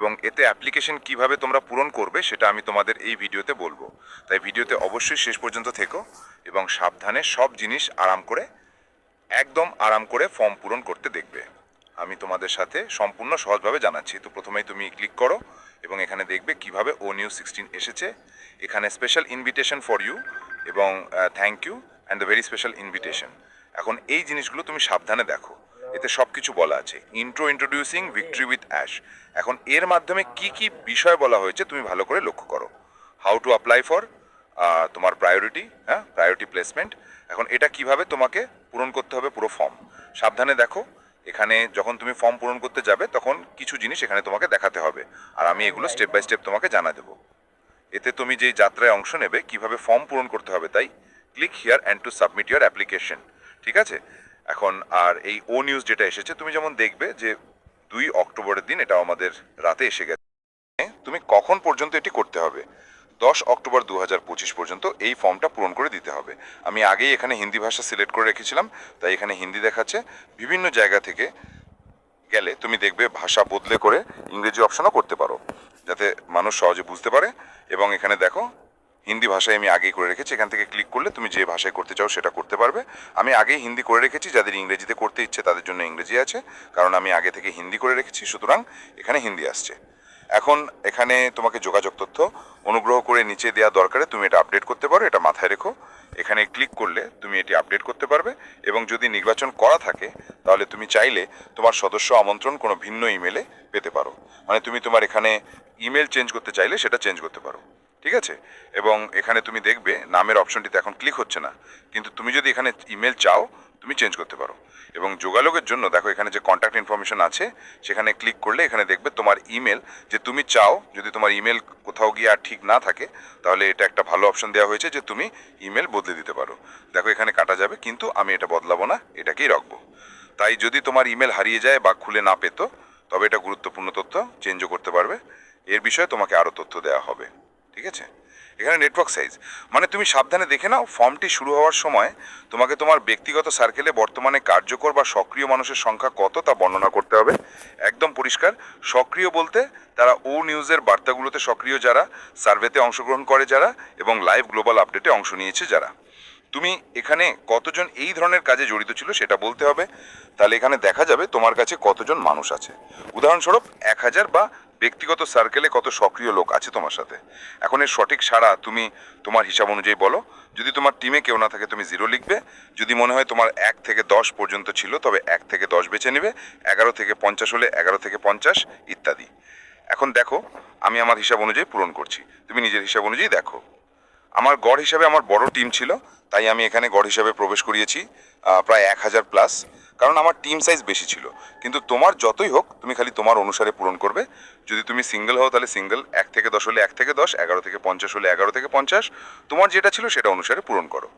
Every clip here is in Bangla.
এবং এতে অ্যাপ্লিকেশন কীভাবে তোমরা পূরণ করবে সেটা আমি তোমাদের এই ভিডিওতে বলব। তাই ভিডিওতে অবশ্যই শেষ পর্যন্ত থেকো এবং সাবধানে সব জিনিস আরাম করে, একদম আরাম করে ফর্ম পূরণ করতে দেখবে। আমি তোমাদের সাথে সম্পূর্ণ সহজভাবে জানাচ্ছি। তো প্রথমেই তুমি ক্লিক করো এবং এখানে দেখবে কীভাবে ও নিউজ সিক্সটিন এসেছে। এখানে স্পেশাল ইনভিটেশন ফর ইউ এবং thank you and the very special invitation এখন এই জিনিসগুলো তুমি সাবধানে দেখো। এতে সব কিছু বলা আছে। Intro introducing victory with Ash এখন এর মাধ্যমে কি কি বিষয় বলা হয়েছে তুমি ভালো করে লক্ষ্য করো। হাউ টু অ্যাপ্লাই ফর তোমার প্রায়োরিটি হ্যাঁ প্রায়োরিটি প্লেসমেন্ট এখন এটা কীভাবে তোমাকে পূরণ করতে হবে পুরো ফর্ম সাবধানে দেখো এখানে যখন তুমি ফর্ম পূরণ করতে যাবে তখন কিছু জিনিস এখানে তোমাকে দেখাতে হবে। আর আমি এগুলো স্টেপ বাই স্টেপ তোমাকে জানা দেবো। এতে তুমি যেই যাত্রায় অংশ নেবে কীভাবে ফর্ম পূরণ করতে হবে তাই click here and to submit your application ঠিক আছে? এখন আর এই ও নিউজ যেটা এসেছে, তুমি যেমন দেখবে যে দুই অক্টোবরের দিন এটা আমাদের রাতে এসে গেছে। তুমি কখন পর্যন্ত এটি করতে হবে? দশ অক্টোবর দু হাজার পঁচিশ পর্যন্ত এই ফর্মটা পূরণ করে দিতে হবে। আমি আগেই এখানে হিন্দি ভাষা সিলেক্ট করে রেখেছিলাম, তাই এখানে হিন্দি দেখাচ্ছে। বিভিন্ন জায়গা থেকে গেলে তুমি দেখবে ভাষা বদলে করে ইংরেজি অপশনও করতে পারো, যাতে মানুষ সহজে বুঝতে পারে। এবং এখানে দেখো হিন্দি ভাষায় আমি আগেই করে রেখেছি, এখান থেকে ক্লিক করলে তুমি যে ভাষায় করতে চাও সেটা করতে পারবে। আমি আগেই হিন্দি করে রেখেছি, যাদের ইংরেজিতে করতে ইচ্ছে তাদের জন্য ইংরেজি আছে, কারণ আমি আগে থেকে হিন্দি করে রেখেছি, সুতরাং এখানে হিন্দি আসছে। এখন এখানে তোমাকে যোগাযোগ তথ্য অনুগ্রহ করে নিচে দেওয়া দরকারে তুমি এটা আপডেট করতে পারো, এটা মাথায় রেখো। এখানে ক্লিক করলে তুমি এটি আপডেট করতে পারবে, এবং যদি নির্বাচন করা থাকে, তাহলে তুমি চাইলে তোমার সদস্য আমন্ত্রণ কোনো ভিন্ন ইমেলে পেতে পারো। মানে তুমি তোমার এখানে ইমেল চেঞ্জ করতে চাইলে সেটা চেঞ্জ করতে পারো। ঠিক আছে? এবং এখানে তুমি দেখবে নামের অপশনটিতে এখন ক্লিক হচ্ছে না। কিন্তু তুমি যদি এখানে ইমেল চাও, তুমি চেঞ্জ করতে পারো। এবং যোগাযোগের জন্য দেখো এখানে যে কন্ট্যাক্ট ইনফরমেশন আছে, সেখানে ক্লিক করলে এখানে দেখবে তোমার ইমেল যে তুমি চাও, যদি তোমার ইমেল কোথাও গিয়ে আর ঠিক না থাকে, তাহলে এটা একটা ভালো অপশন দেওয়া হয়েছে যে তুমি ইমেল বদলে দিতে পারো। দেখো এখানে কাটা যাবে, কিন্তু আমি এটা বদলাবো না, এটাকেই রাখব। তাই যদি তোমার ইমেল হারিয়ে যায় বা খুলে না পেতো, তবে এটা গুরুত্বপূর্ণ তথ্য চেঞ্জও করতে পারবে। এর বিষয়ে তোমাকে আরও তথ্য দেওয়া হবে। ঠিক আছে? এখানে নেটওয়ার্ক সাইজ মানে তুমি সাবধানে দেখে নাও ফর্মটি শুরু হওয়ার সময় তোমাকে তোমার ব্যক্তিগত সার্কেলে বর্তমানে কার্যকর বা সক্রিয় মানুষের সংখ্যা কত তা বর্ণনা করতে হবে। একদম পরিষ্কার। সক্রিয় বলতে তারা ও নিউজের বার্তাগুলোতে সক্রিয় যারা সার্ভেতে অংশগ্রহণ করে যারা এবং লাইভ গ্লোবাল আপডেটে অংশ নিয়েছে যারা। তুমি এখানে কতজন এই ধরনের কাজে জড়িত ছিল সেটা বলতে হবে। তাহলে এখানে দেখা যাবে তোমার কাছে কতজন মানুষ আছে। উদাহরণস্বরূপ, এক হাজার বা ব্যক্তিগত সার্কেলে কত সক্রিয় লোক আছে তোমার সাথে? এখন এর সঠিক সাড়া তুমি তোমার হিসাব অনুযায়ী বলো। যদি তোমার টিমে কেউ না থাকে, তুমি জিরো লিখবে। যদি মনে হয় তোমার এক থেকে দশ পর্যন্ত ছিল, তবে এক থেকে দশ বেছে নেবে। এগারো থেকে পঞ্চাশ হলে এগারো থেকে পঞ্চাশ, ইত্যাদি। এখন দেখো, আমি আমার হিসাব অনুযায়ী পূরণ করছি। তুমি নিজের হিসাব অনুযায়ী দেখো। আমার গড় হিসাবে আমার বড় টিম ছিল, তাই আমি এখানে গড় হিসাবে প্রবেশ করিয়েছি প্রায় এক হাজার প্লাস কারণ আমার টিম সাইজ বেশি ছিল। কিন্তু তোমার যতই হোক, তুমি খালি তোমার অনুসারে পূরণ করবে। যদি তুমি সিঙ্গেল হও, তাহলে সিঙ্গেল এক থেকে দশ হলে এক থেকে দশ, এগারো থেকে পঞ্চাশ হলে এগারো থেকে পঞ্চাশ। তোমার যেটা ছিল, সেটা অনুসারে পূরণ করো।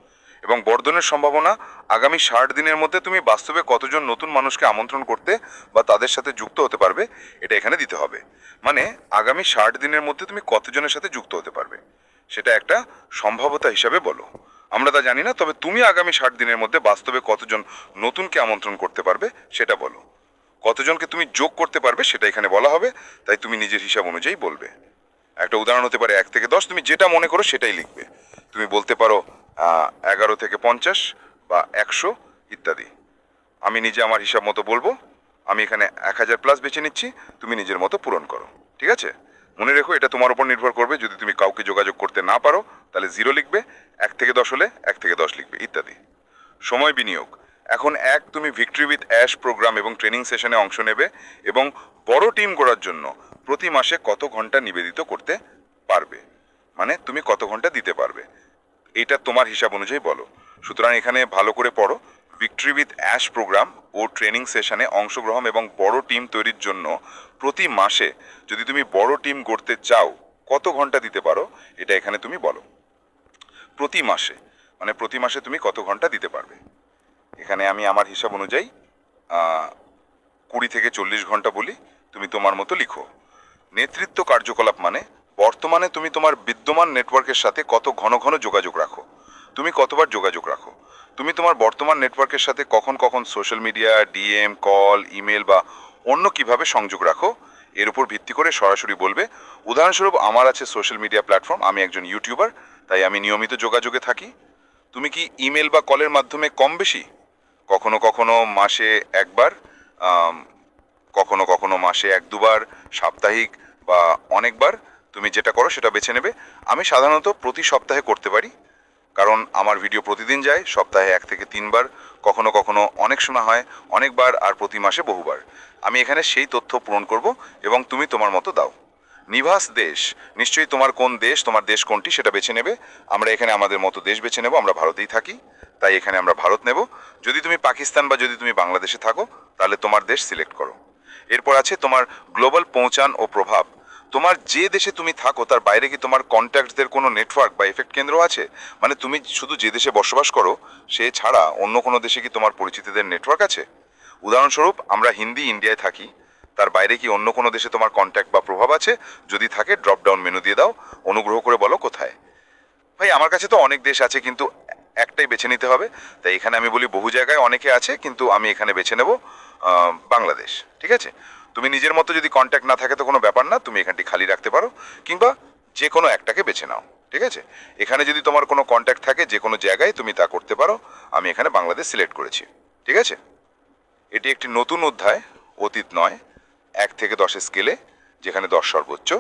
এবং বর্ধনের সম্ভাবনা, আগামী ষাট দিনের মধ্যে তুমি বাস্তবে কতজন নতুন মানুষকে আমন্ত্রণ করতে বা তাদের সাথে যুক্ত হতে পারবে, এটা এখানে দিতে হবে। মানে আগামী ষাট দিনের মধ্যে তুমি কতজনের সাথে যুক্ত হতে পারবে? সেটা একটা সম্ভাবতা হিসাবে বলো। আমরা তা জানি না, তবে তুমি আগামী ষাট দিনের মধ্যে বাস্তবে কতজন নতুনকে আমন্ত্রণ করতে পারবে সেটা বলো। কতজনকে তুমি যোগ করতে পারবে সেটা এখানে বলা হবে, তাই তুমি নিজের হিসাব অনুযায়ী বলবে। একটা উদাহরণ হতে পারে এক থেকে দশ, তুমি যেটা মনে করো সেটাই লিখবে। তুমি বলতে পারো এগারো থেকে পঞ্চাশ বা একশো ইত্যাদি। আমি নিজে আমার হিসাব মতো বলব, আমি এখানে এক হাজার প্লাস বেছে নিচ্ছি, তুমি নিজের মতো পূরণ করো। ঠিক আছে? মনে রেখো, এটা তোমার উপর নির্ভর করবে। যদি তুমি কাউকে যোগাযোগ করতে না পারো, তাহলে জিরো লিখবে, এক থেকে দশ হলে এক থেকে দশ লিখবে, ইত্যাদি। সময় বিনিয়োগ। এখন এক, তুমি ভিক্টরি উইথ অ্যাশ প্রোগ্রাম এবং ট্রেনিং সেশনে অংশ নেবে এবং বড় টিম গড়ার জন্য প্রতি মাসে কত ঘণ্টা নিবেদিত করতে পারবে? মানে তুমি কত ঘণ্টা দিতে পারবে? এটা তোমার হিসাব অনুযায়ী বলো। সুতরাং এখানে ভালো করে পড়ো। ভিক্টরি উইথ অ্যাশ প্রোগ্রাম ও ট্রেনিং সেশনে অংশগ্রহণ এবং বড় টিম তৈরির জন্য প্রতি মাসে যদি তুমি বড় টিম গড়তে চাও, কত ঘণ্টা দিতে পারো? এটা এখানে তুমি বলো। প্রতি মাসে মানে প্রতি মাসে তুমি কত ঘণ্টা দিতে পারবে? এখানে আমি আমার হিসাব অনুযায়ী কুড়ি থেকে চল্লিশ ঘণ্টা বলি, তুমি তোমার মতো লিখো। নেতৃত্ব কার্যকলাপ মানে বর্তমানে তুমি তোমার বিদ্যমান নেটওয়ার্কের সাথে কত ঘন ঘন যোগাযোগ রাখো। তুমি কতবার যোগাযোগ রাখো? তুমি তোমার বর্তমান নেটওয়ার্কের সাথে কখন কখন social media DM call email বা অন্য কীভাবে সংযোগ রাখো, এর উপর ভিত্তি করে সরাসরি বলবে, উদাহরণস্বরূপ আমার আছে সোশ্যাল মিডিয়া প্ল্যাটফর্ম আমি একজন ইউটিউবার তাই আমি নিয়মিত যোগাযোগে থাকি। তুমি কি ইমেল বা কলের মাধ্যমে কম বেশি? কখনো কখনো মাসে একবার কখনো কখনো মাসে এক দুবার, সাপ্তাহিক বা অনেকবার, তুমি যেটা করো সেটা বেছে নেবে। আমি সাধারণত প্রতি সপ্তাহে করতে পারি। কারণ আমার ভিডিও প্রতিদিন যায়, সপ্তাহে এক থেকে তিনবার, কখনো কখনো অনেক শোনা হয়, অনেকবার আর প্রতি মাসে বহুবার। আমি এখানে সেই তথ্য পূরণ করব এবং তুমি তোমার মতো দাও। নিভাস দেশ, নিশ্চয়ই তোমার কোন দেশ, তোমার দেশ কোনটি সেটা বেছে নেবে। আমরা এখানে আমাদের মতো দেশ বেছে নেব, আমরা ভারতেই থাকি, তাই এখানে আমরা ভারত নেব। যদি তুমি পাকিস্তান বা যদি তুমি বাংলাদেশে থাকো, তাহলে তোমার দেশ সিলেক্ট করো। এরপর আছে তোমার গ্লোবাল পৌঁছান ও প্রভাব। তোমার যে দেশে তুমি থাকো, তার বাইরে কি তোমার কন্ট্যাক্টদের কোনো নেটওয়ার্ক বা এফেক্ট কেন্দ্র আছে? মানে তুমি শুধু যে দেশে বসবাস করো, সে ছাড়া অন্য কোনো দেশে কি তোমার পরিচিতদের নেটওয়ার্ক আছে? উদাহরণস্বরূপ, আমরা হিন্দি ইন্ডিয়ায় থাকি, তার বাইরে কি অন্য কোনো দেশে তোমার কন্ট্যাক্ট বা প্রভাব আছে? যদি থাকে ড্রপ ডাউন মেনু দিয়ে দাও, অনুগ্রহ করে বলো কোথায়? ভাই, আমার কাছে তো অনেক দেশ আছে, কিন্তু একটাই বেছে নিতে হবে। তাই এখানে আমি বলি বহু জায়গায় অনেকে আছে, কিন্তু আমি এখানে বেছে নেব বাংলাদেশ, ঠিক আছে? তুমি নিজের মতো যদি কন্ট্যাক্ট না থাকে তো কোনো ব্যাপার না, তুমি এখানটি খালি রাখতে পারো, কিংবা যে কোনো একটাকে বেছে নাও, ঠিক আছে? এখানে যদি তোমার কোনো কন্ট্যাক্ট থাকে যে কোনো জায়গায় তুমি তা করতে পারো, আমি এখানে বাংলাদেশ সিলেক্ট করেছি, ঠিক আছে? এটি একটি নতুন অধ্যায়, অতীত নয়, এক থেকে দশের স্কেলে যেখানে দশ সর্বোচ্চ।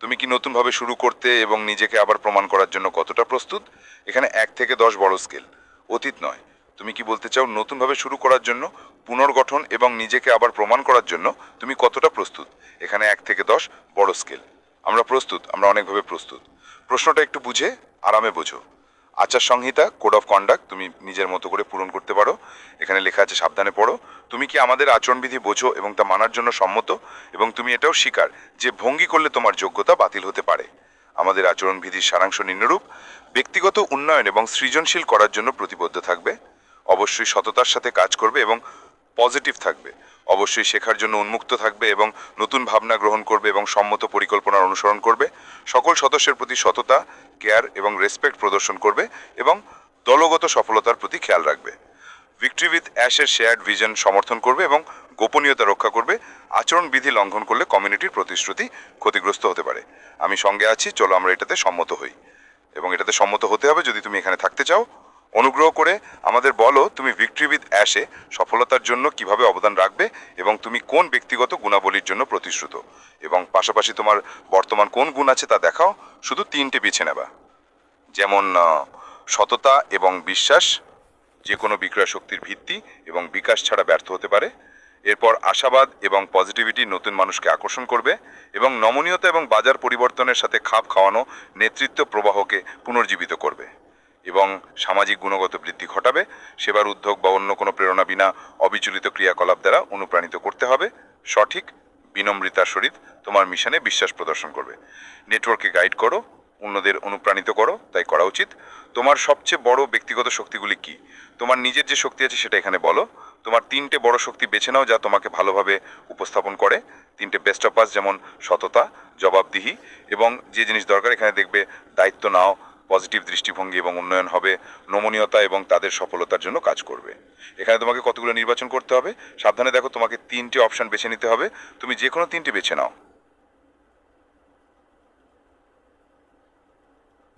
তুমি কি নতুনভাবে শুরু করতে এবং নিজেকে আবার প্রমাণ করার জন্য কতটা প্রস্তুত? এখানে এক থেকে দশ বড় স্কেল অতীত নয়। তুমি কি বলতে চাও নতুনভাবে শুরু করার জন্য পুনর্গঠন এবং নিজেকে আবার প্রমাণ করার জন্য তুমি কতটা প্রস্তুত? এখানে এক থেকে দশ বড় স্কেল আমরা প্রস্তুত, আমরা অনেকভাবে প্রস্তুত। প্রশ্নটা একটু বুঝে, আরামে বোঝো। আচার সংহিতা কোড অফ কন্ডাক্ট তুমি নিজের মতো করে পূরণ করতে পারো। এখানে লেখা আছে, সাবধানে পড়ো। তুমি কি আমাদের আচরণবিধি বোঝো এবং তা মানার জন্য সম্মত? এবং তুমি এটাও স্বীকার যে ভঙ্গি করলে তোমার যোগ্যতা বাতিল হতে পারে। আমাদের আচরণবিধির সারাংশ নিম্নরূপ। ব্যক্তিগত উন্নয়ন এবং সৃজনশীল করার জন্য প্রতিবদ্ধ থাকবে। অবশ্যই সততার সাথে কাজ করবে এবং পজিটিভ থাকবে। অবশ্যই শেখার জন্য উন্মুক্ত থাকবে এবং নতুন ভাবনা গ্রহণ করবে এবং সম্মত পরিকল্পনার অনুসরণ করবে। সকল সদস্যের প্রতি সততা কেয়ার এবং রেসপেক্ট প্রদর্শন করবে এবং দলগত সফলতার প্রতি খেয়াল রাখবে। ভিক্টরি উইথ অ্যাশের শেয়ার্ড ভিজন সমর্থন করবে এবং গোপনীয়তা রক্ষা করবে। আচরণ বিধি লঙ্ঘন করলে কমিউনিটির প্রতিশ্রুতি ক্ষতিগ্রস্ত হতে পারে। আমি সঙ্গে আছি, চলো আমরা এটাতে সম্মত হই। এবং এটাতে সম্মত হতে হবে যদি তুমি এখানে থাকতে চাও। অনুগ্রহ করে আমাদের বলো তুমি ভিক্টরি উইথ অ্যাশে সফলতার জন্য কীভাবে অবদান রাখবে এবং তুমি কোন ব্যক্তিগত গুণাবলীর জন্য প্রতিশ্রুত? এবং পাশাপাশি তোমার বর্তমান কোন গুণ আছে তা দেখাও, শুধু তিনটে বেছে নেবা। যেমন সততা এবং বিশ্বাস যে কোনো বিক্রয় শক্তির ভিত্তি এবং বিকাশ ছাড়া ব্যর্থ হতে পারে। এরপর আশাবাদ এবং পজিটিভিটি নতুন মানুষকে আকর্ষণ করবে এবং নমনীয়তা এবং বাজার পরিবর্তনের সাথে খাপ খাওয়ানো নেতৃত্ব প্রবাহকে পুনর্জীবিত করবে। এবং সামাজিক গুণগত বৃদ্ধি ঘটাবে, সেবার উদ্যোগ বা অন্য কোনো প্রেরণা বিনা অবিচলিত ক্রিয়াকলাপ দ্বারা অনুপ্রাণিত করতে হবে। সঠিক বিনম্রিতার সহিত তোমার মিশনে বিশ্বাস প্রদর্শন করবে। নেটওয়ার্কে গাইড করো, অন্যদের অনুপ্রাণিত করো, তাই করা উচিত। তোমার সবচেয়ে বড় ব্যক্তিগত শক্তিগুলি কি? তোমার নিজের যে শক্তি আছে সেটা এখানে বলো। তোমার তিনটে বড় শক্তি বেছে নাও যা তোমাকে ভালোভাবে উপস্থাপন করে। তিনটে বেস্ট অফ পাস যেমন সততা, জবাবদিহি এবং যে জিনিস দরকার এখানে দেখবে, দায়িত্ব নাও পজিটিভ দৃষ্টিভঙ্গি এবং উন্নয়ন হবে, নমনীয়তা এবং তাদের সফলতার জন্য কাজ করবে। এখানে তোমাকে কতগুলো নির্বাচন করতে হবে? সাবধানে দেখো, তোমাকে তিনটি অপশন বেছে নিতে হবে। তুমি যে কোনো তিনটি বেছে নাও।